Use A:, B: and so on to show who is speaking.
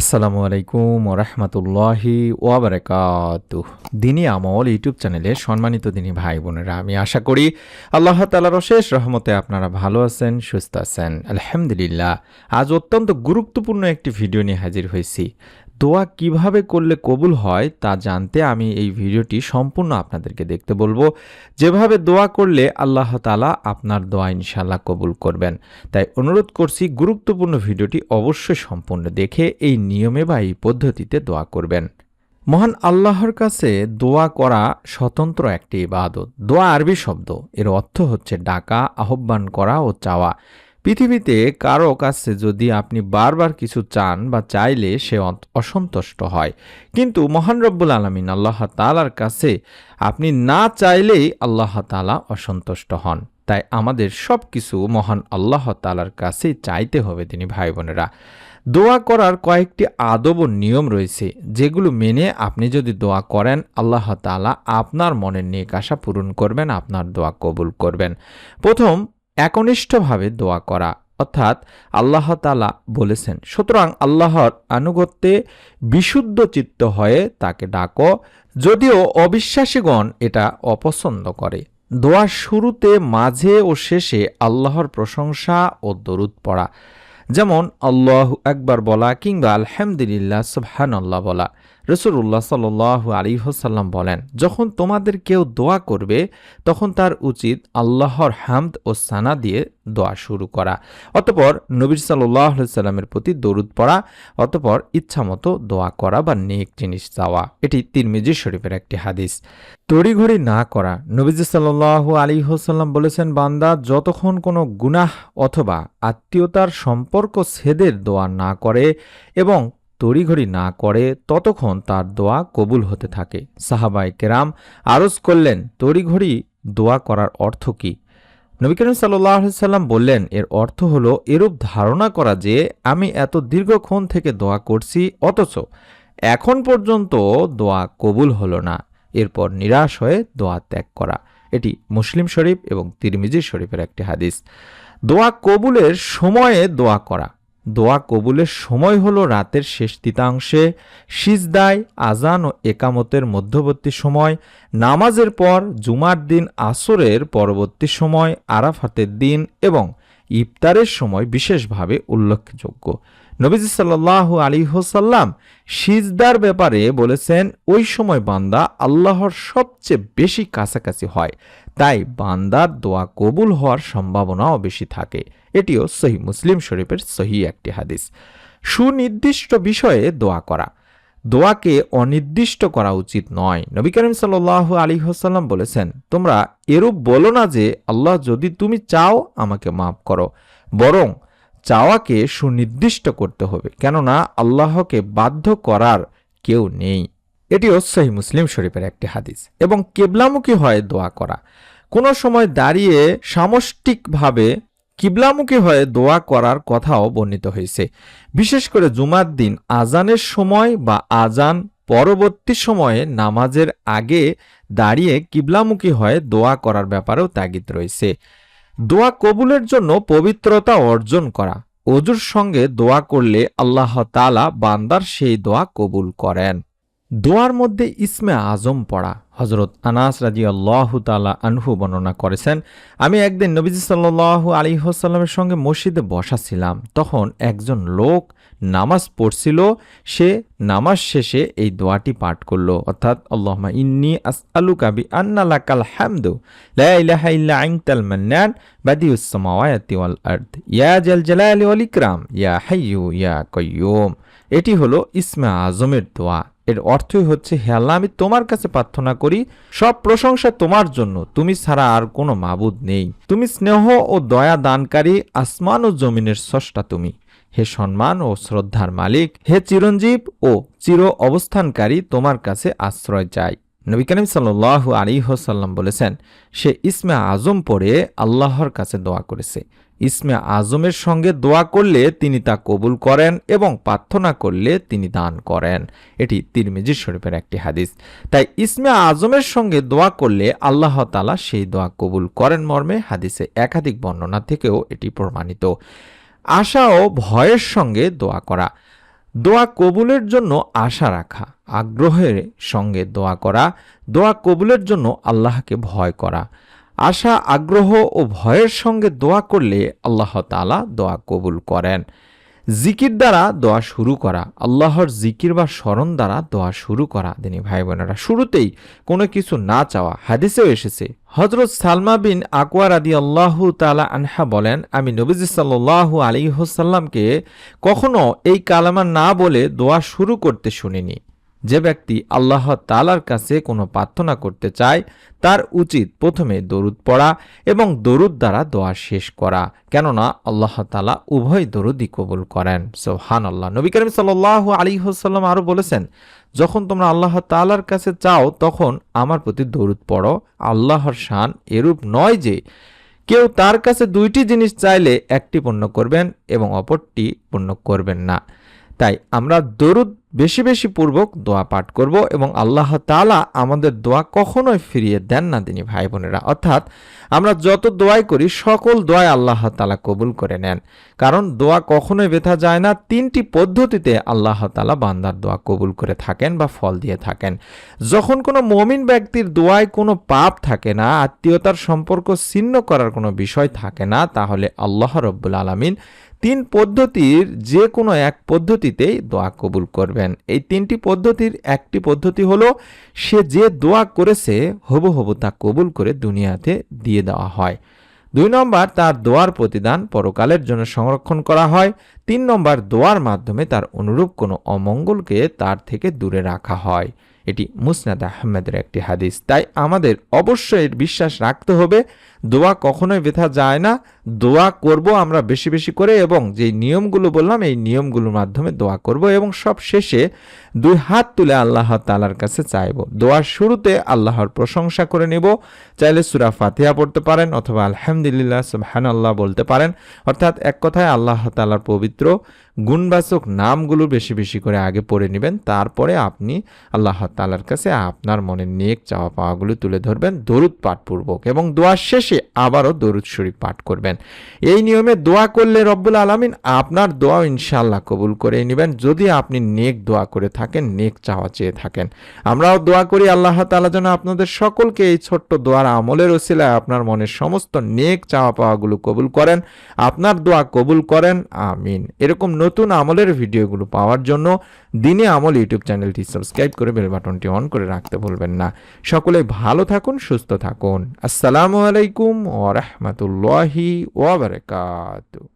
A: আসসালামু আলাইকুম ওরহমতুল্লাহি ওয়াবারাকাত দিনই আমল ইউটিউব চ্যানেলে সম্মানিত দিনী ভাই বোনেরা, আমি আশা করি আল্লাহ তালার অশেষ রহমতে আপনারা ভালো আছেন, সুস্থ আছেন। আলহামদুলিল্লাহ, আজ অত্যন্ত গুরুত্বপূর্ণ একটি ভিডিও নিয়ে হাজির হয়েছি। দোয়া কীভাবে করলে কবুল হয় তা জানতে আমি এই ভিডিওটি সম্পূর্ণ আপনাদেরকে দেখতে বলব। যেভাবে দোয়া করলে আল্লাহ তালা আপনার দোয়া ইনশাল্লাহ কবুল করবেন। তাই অনুরোধ করছি, গুরুত্বপূর্ণ ভিডিওটি অবশ্যই সম্পূর্ণ দেখে এই নিয়মে বা এই পদ্ধতিতে দোয়া করবেন। মহান আল্লাহর কাছে দোয়া করা স্বতন্ত্র একটি ইবাদত। দোয়া আরবি শব্দ। এর অর্থ হচ্ছে ডাকা, আহ্বান করা ও চাওয়া। পৃথিবীতে কারও কাছে যদি আপনি বারবার কিছু চান বা চাইলে সে অসন্তুষ্ট হয়। কিন্তু মহান রব্বুল আলমিন আল্লাহ তালার কাছে আপনি না চাইলেই আল্লাহ তালা অসন্তুষ্ট হন। তাই আমাদের সব কিছু মহান আল্লাহ তালার কাছে চাইতে হবে তিনি ভাই বোনেরা। দোয়া করার কয়েকটি আদব ও নিয়ম রয়েছে, যেগুলো মেনে আপনি যদি দোয়া করেন, আল্লাহ তালা আপনার মনের নেক আশা পূরণ করবেন, আপনার দোয়া কবুল করবেন। প্রথম একনিষ্ঠভাবে দোয়া করা, অর্থাৎ আল্লাহ তালা বলেছেন, সুতরাং আল্লাহর আনুগত্যে বিশুদ্ধ চিত্ত হয়ে তাকে ডাকো, যদিও অবিশ্বাসীগণ এটা অপছন্দ করে। দোয়ার শুরুতে, মাঝে ও শেষে আল্লাহর প্রশংসা ও দরুদ পড়া। যেমন আল্লাহ একবার বলা কিংবা আলহামদুলিল্লাহ সুবহান আল্লাহ বলা। রসুল্লাহ সাল আলী হোসাল্লাম বলেন, যখন তোমাদের কেউ দোয়া করবে, তখন তার উচিত আল্লাহর হামদ ও সানা দিয়ে দোয়া শুরু করা। অতপর নবীর সাল্লাহ সাল্লামের প্রতি দরুদ পড়া, অতপর ইচ্ছামতো দোয়া করা বা নেক জিনিস চাওয়া। এটি তিরমিজি শরীফের একটি হাদিস। তড়িঘড়ি না করা। নবীজি সাল্লাহ আলী হোসাল্লাম বলেছেন, বান্দা, যতক্ষণ কোনো গুনাহ অথবা আত্মীয়তার সম্পর্ক ছেদের দোয়া না করে এবং তড়িঘড়ি না করে ততক্ষণ তার দোয়া কবুল হতে থাকে। সাহাবাই কেরাম আরজ করলেন, তড়িঘড়ি দোয়া করার অর্থ কী? নবী করিম সাল্লাম বললেন, এর অর্থ হলো, এরূপ ধারণা করা যে আমি এত দীর্ঘক্ষণ থেকে দোয়া করছি, অথচ এখন পর্যন্ত দোয়া কবুল হলো না। এরপর নিরাশ হয়ে দোয়া ত্যাগ করা। এটি মুসলিম শরীফ এবং তিরমিজি শরীফের একটি হাদিস। দোয়া কবুলের সময়ে দোয়া করা। দোয়া কবুলের সময় হলো রাতের শেষ তৃতীয়াংশে সিজদায়, আজান ও একামতের মধ্যবর্তী সময়, নামাজের পর জুমার দিন, আসরের পরবর্তী সময়, আরাফাতের দিন এবং ইফতারের সময় বিশেষভাবে উল্লেখযোগ্য। নবীজি সাল্লাহ আলী হোসাল্লাম সিজদার ব্যাপারে বলেছেন, ওই সময় বান্দা আল্লাহর সবচেয়ে বেশি কাছাকাছি হয়, তাই বান্দার দোয়া কবুল হওয়ার সম্ভাবনাও বেশি থাকে। এটিও সহি মুসলিম শরীফের সহি একটি হাদিস। সুনির্দিষ্ট বিষয়ে দোয়া করা। দোয়াকে অনির্দিষ্ট করা উচিত নয়। নবী করিম সাল আলী হোসাল্লাম বলেছেন, তোমরা এরূপ বলো না যে, আল্লাহ যদি তুমি চাও আমাকে মাফ করো। বরং চাওয়াকে সুনির্দিষ্ট করতে হবে, কেননা আল্লাহকে বাধ্য করার কেউ নেই। এটিও সহি মুসলিম শরীফের একটি হাদিস। এবং কেবলামুখী হয় দোয়া করা। কোনো সময় দাঁড়িয়ে সামষ্টিকভাবে কিবলামুখী হয়ে দোয়া করার কথাও বর্ণিত হয়েছে। বিশেষ করে জুমার দিন, আজানের সময় বা আজান পরবর্তী সময়ে নামাজের আগে দাঁড়িয়ে কিবলামুখী হয়ে দোয়া করার ব্যাপারেও তাগিদ রয়েছে। দোয়া কবুলের জন্য পবিত্রতা অর্জন করা। অজুর সঙ্গে দোয়া করলে আল্লাহ তালা বান্দার সেই দোয়া কবুল করেন। দোয়ার মধ্যে ইসমে আজম পড়া। হজরত আনাস রাজি আল্লাহ তালা আনহু বর্ণনা করেছেন, আমি একদিন নবীজি সাল্লাহ আলী হোসাল্লামের সঙ্গে মসজিদে বসা ছিলাম। তখন একজন লোক নামাজ পড়ছিল, সে নামাজ শেষে এই দোয়াটি পাঠ করল। অর্থাৎ আল্লাহমা ইন্নি আস আলু কাবি আন্না লাকাল হামদু, লা ইলাহা ইল্লা আনতাল মান্নান, বাদিউস সামাওয়াতি ওয়াল আরদ। ইয়া জাল ওয়াল ইকরাম, ইয়া হাইয়ু ইয়া কাইয়ুম এটি হলো ইসমে আজমের দোয়া। এর অর্থই হচ্ছে, হে আল্লাহ, আমি তোমার কাছে প্রার্থনা করি, সব প্রশংসা তোমার জন্য। তুমি ছাড়া আর কোনো মাবুদ নেই। তুমি স্নেহ ও দয়া দানকারী, আসমান ও জমিনের স্রষ্টা তুমি। হে সম্মান ও শ্রদ্ধার মালিক, হে চিরঞ্জীব ও চির অবস্থানকারী তোমার কাছে আশ্রয় চাই। নবী করিম সাল্লাহ আলী হোসাল্লাম বলেছেন, সে ইসমে আজম পড়ে আল্লাহর কাছে দোয়া করেছে। ইসমে আজমের সঙ্গে দোয়া করলে তিনি তা কবুল করেন এবং প্রার্থনা করলে তিনি দান করেন। এটি তিরমিজি শরীফের একটি হাদিস। তাই ইসমে আজমের সঙ্গে দোয়া করলে আল্লাহ তালা সেই দোয়া কবুল করেন মর্মে হাদিসে একাধিক বর্ণনা থেকেও এটি প্রমাণিত। আশা ও ভয়ের সঙ্গে দোয়া করা। দোয়া কবুলের জন্য আশা রাখা। আগ্রহের সঙ্গে দোয়া করা। দোয়া কবুলের জন্য আল্লাহকে ভয় করা। আশা, আগ্রহ ও ভয়ের সঙ্গে দোয়া করলে আল্লাহ তাআলা দোয়া কবুল করেন। জিকির দ্বারা দোয়া শুরু করা, আল্লাহর জিকির বা স্মরণ দ্বারা দোয়া শুরু করা, দিনী ভাই বোনেরা শুরুতেই কোনো কিছু না চাওয়া, হাদিসেও এসেছে। হজরত সালমা বিন আকওয়ার আদি আল্লাহ তালা আনহা বলেন, আমি নবীজি সাল্লাল্লাহু আলী হোসাল্লামকে কখনো এই কালামা না বলে দোয়া শুরু করতে শুনিনি। যে ব্যক্তি আল্লাহ তালার কাছে কোনো প্রার্থনা করতে চায়, তার উচিত প্রথমে দরুদ পড়া এবং দরুদ দ্বারা দোয়া শেষ করা। কেননা আল্লাহ তালা উভয় দরুদই কবুল করেন। সোহান আল্লাহ নবী করিম সাল্লাহ আলী হোসাল্লাম আরও বলেছেন, যখন তোমরা আল্লাহ তালার কাছে চাও, তখন আমার প্রতি দরুদ পড়ো। আল্লাহর শান এরূপ নয় যে, কেউ তার কাছে দুইটি জিনিস চাইলে একটি পূর্ণ করবেন এবং অপরটি পূর্ণ করবেন না। তাই আমরা দরুদ বেশি বেশি পূর্বক দোয়া পাঠ করব এবং আল্লাহ তালা আমাদের দোয়া কখনোই ফিরিয়ে দেন না তিনি ভাই বোনেরা। অর্থাৎ আমরা যত দোয়াই করি, সকল দোয়াই আল্লাহ তালা কবুল করে নেন। কারণ দোয়া কখনোই বেথা যায় না, তিনটি পদ্ধতিতে আল্লাহ তালা বান্দার দোয়া কবুল করে থাকেন বা ফল দিয়ে থাকেন। যখন কোনো মমিন ব্যক্তির দোয়ায় কোনো পাপ থাকে না, আত্মীয়তার সম্পর্ক ছিন্ন করার কোনো বিষয় থাকে না, তাহলে আল্লাহ রব্বুল আলমিন তিন পদ্ধতির যে কোনো এক পদ্ধতিতেই দোয়া কবুল করবেন। এই তিনটি পদ্ধতির একটি পদ্ধতি হলো, সে যে দোয়া করেছে হবু হবু তা কবুল করে দুনিয়াতে দিয়ে দেওয়া হয়। দুই নম্বর, তার দোয়ার প্রতিদান পরকালের জন্য সংরক্ষণ করা হয়। তিন নম্বর, দোয়ার মাধ্যমে তার অনুরূপ কোনো অমঙ্গলকে তার থেকে দূরে রাখা হয়। এটি মুসনাদ আহমেদের একটি হাদিস। তাই আমাদের অবশ্যই বিশ্বাস রাখতে হবে দোয়া কখনোই বেথা যায় না। দোয়া করব আমরা বেশি বেশি করে এবং যেই নিয়মগুলো বললাম, এই নিয়মগুলোর মাধ্যমে দোয়া করব এবং সব শেষে দুই হাত তুলে আল্লাহ তালার কাছে চাইব। দোয়ার শুরুতে আল্লাহর প্রশংসা করে নেব। চাইলে সুরা ফাতিহা পড়তে পারেন অথবা আলহামদুলিল্লাহ সুবহান আল্লাহ বলতে পারেন। অর্থাৎ এক কথায় আল্লাহ তালার পবিত্র, গুণবাচক নামগুলো বেশি বেশি করে আগে পড়ে নেবেন। তারপরে আপনি আল্লাহ তালার কাছে আপনার মনের নেক চাওয়া পাওয়াগুলো তুলে ধরবেন। দরুদ পাঠপূর্বক এবং দোয়ার শেষে আবারও দরুদ শরীফ পাঠ করবেন। এই নিয়মে দোয়া করলে রব্বুল আলমিন আপনার দোয়া ইনশাল্লাহ কবুল করে নেবেন। যদি আপনি নেক দোয়া করে থাকেন, নেক চাওয়া চেয়ে থাকেন। আমরাও দোয়া করি, আল্লাহ তালা যেন আপনাদের সকলকে এই ছোট্ট দোয়ার আমলের ওসিলায় আপনার মনের সমস্ত নেক চাওয়া পাওয়াগুলো কবুল করেন, আপনার দোয়া কবুল করেন, আমিন। এরকম নতুন আমলের ভিডিওগুলো পাওয়ার জন্য দিনে আমল ইউটিউব চ্যানেলটি সাবস্ক্রাইব করে বেল বাটনটি অন করে রাখতে ভুলবেন না। সকলে ভালো থাকুন, সুস্থ থাকুন। আসসালামু আলাইকুম। warahmatullahi wabarakatuh.